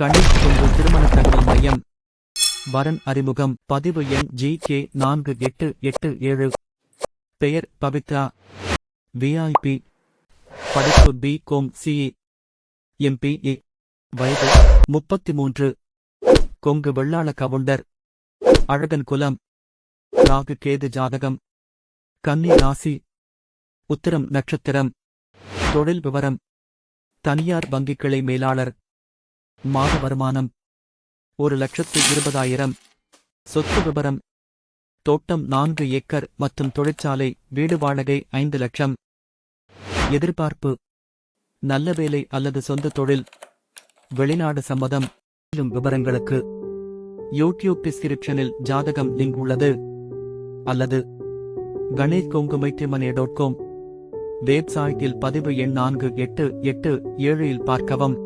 கணேஷ் கொங்கு திருமண தகவல் மையம். வரன் அறிமுகம். பதிவு எண் ஜி கே நான்கு எட்டு எட்டு ஏழு. பெயர் பவித்ரா. விஐபி படிப்பு பி கோம் சிஇ எம்பிஇ வயது முப்பத்தி மூன்று கொங்கு வெள்ளாள கவுண்டர். அழகன் குலம். ராகு கேது ஜாதகம். கன்னி ராசி. உத்திரம் நட்சத்திரம். தொழில் விவரம். தனியார் வங்கிக் கிளை மேலாளர். மாத வருமானம் ஒரு லட்சத்து இருபதாயிரம். சொத்து விபரம். தோட்டம் நான்கு ஏக்கர் மற்றும் தொழிற்சாலை வீடு வாடகை ஐந்து லட்சம். எதிர்பார்ப்பு. நல்ல வேலை அல்லது சொந்த தொழில். வெளிநாடு சம்மதம். மேலும் விவரங்களுக்கு. யூடியூப் டிஸ்கிரிப்ஷனில் ஜாதகம் லிங்க் உள்ளது. அல்லது கணேஷ் கொங்குமைத்திமனே டாட் காம். வெப்சைட்டில் பதிவு எண் நான்கு எட்டு எட்டு ஏழில் பார்க்கவும்.